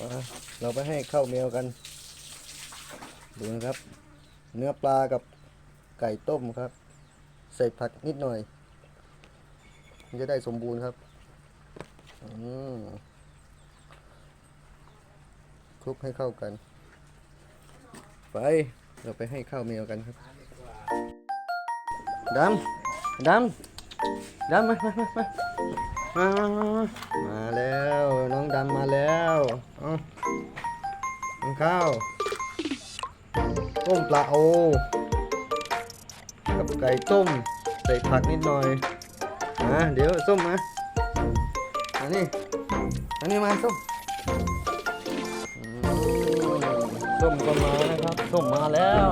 มาเราไปให้ข้าวแมวกัน ดูนะครับ เนื้อปลากับไก่ต้มครับ ใส่ผักนิดหน่อย มันจะได้สมบูรณ์ครับคลุกให้เข้ากัน ไปเราไปให้ข้าวแมวกันครับดำดำดำมามามา มามาแล้วน้องดำมาแล้วเอากินข้าวต้มปลาโอ กับไก่ต้ม ใส่ผักนิดหน่อยมาเดี๋ยวส้มมาอันนี้อันนี้มาส้มส้มก็มานะครับส้มมาแล้ว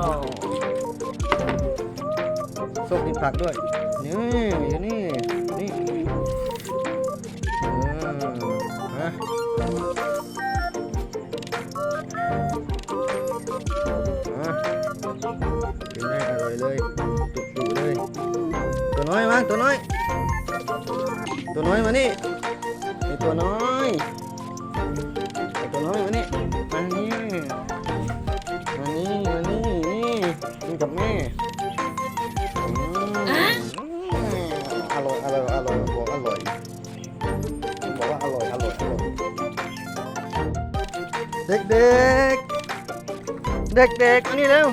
ส้มมีผักด้วยนี่อยู่นี่ เลยตุกๆเลย ตัวน้อยมาตัวน้อย ตัวน้อยมานี่ไอตัวน้อยไอตัวน้อยมานี่มานี่มานี่มานี่นี่กินกับแม่อร่อยอร่อยอร่อยบอกอร่อยบอกว่าอร่อยอร่อยอร่อยเด็กเด็กเด็กเด็กๆมานี่เร็ว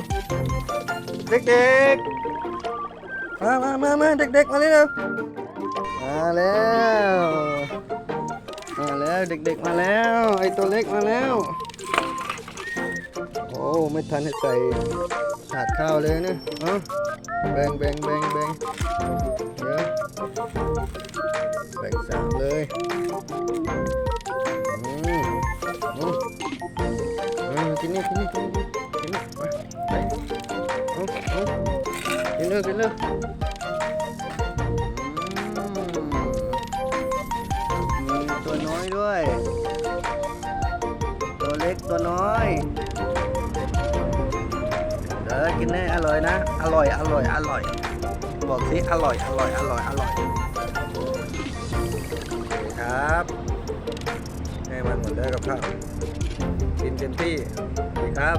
เด็กๆ มามามามาเด็กๆ มาเร็วมาแล้ว มาแล้วเด็กๆ มาแล้ว ไอตัวเล็กมาแล้ว โอ้ไม่ทันให้ใส่ถาดข้าวเลยนะเอ้าแบ่งแบ่งแบ่งแบ่งเดี๋ยวแบ่งสามเลยอืมอืมอืมกินนี่กินนี่กินนี่กินนี่ เลยกินเลยมีตัวน้อยด้วย ตัวเล็กตัวน้อย เดี๋ยวกินให้อร่อยนะ อร่อย อร่อย อร่อย บอกสิอร่อย อร่อย อร่อย อร่อยคครับให้มันหมดเลยกับข้าวกินเต็มที่ดีครับ